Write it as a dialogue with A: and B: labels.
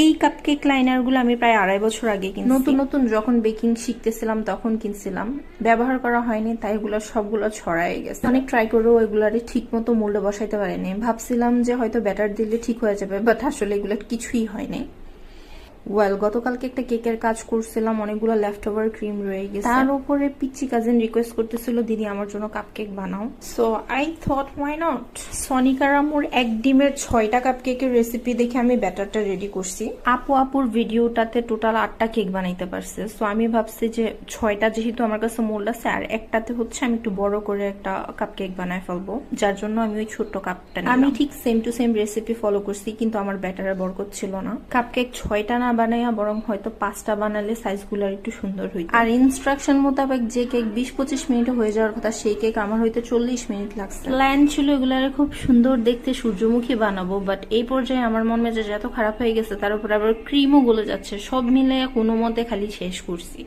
A: এই কাপকেক লাইনারগুলো আমি প্রায় আড়াই বছর আগে কিনছি। নতুন নতুন যখন বেকিং শিখতেছিলাম, তখন কিনছিলাম। ব্যবহার করা হয়নি, তাই এগুলো সবগুলো ছড়াই গেছে। অনেক ট্রাই করেও এগুলারে ঠিক মতো মূল্য বসাইতে পারেনি। ভাবছিলাম যে হয়তো ব্যাটার দিলে ঠিক হয়ে যাবে বাট আসলে এগুলো কিছুই হয়নি। ওয়েল গতকালকে একটা কেকের কাজ করছিলাম অনেকগুলো লেফট ওভার ক্রিম রয়ে গেছে। তার উপরে পিচ্ছি কাজিন রিকোয়েস্ট করতেছিল দিদি আমার জন্য কাপকেক বানাও। So I thought why not Sonika রামুর এক ডিমের ছয়টা কাপকেকের রেসিপি দেখে আমি ব্যাটারটা রেডি করছি। আপু আপুর ভিডিওটাতে টোটাল আটটা কেক বানাইতে পারছে। সো আমি ভাবছি যে ছয়টা যেহেতু আমার কাছে মোল্ড আছে আর একটাতে হচ্ছে আমি একটু বড় করে একটা কাপকেক বানায় ফেলব। যার জন্য আমি ওই ছোট্ট কাপটা আমি ঠিক same to same recipe follow করছি কিন্তু আমার ব্যাটারের বরকত ছিল না। কাপকেক ছয়টা না বানাইয়া বরং হয়তো পাঁচটা বানালে সাইজগুলো একটু সুন্দর হইত। আর ইনস্ট্রাকশন মোতাবেক যে কেক বিশ পঁচিশ মিনিট হয়ে যাওয়ার কথা সেই কেক আমার হয়তো চল্লিশ মিনিট লাগছে। প্ল্যান ছিল এগুলার খুব সুন্দর দেখতে সূর্যমুখী বানাবো বাট এই পর্যায়ে আমার মন মেজাজ এত খারাপ হয়ে গেছে তার উপর আবার ক্রিমও গলে যাচ্ছে। সব মিলে কোনো মতে খালি শেষ করছি।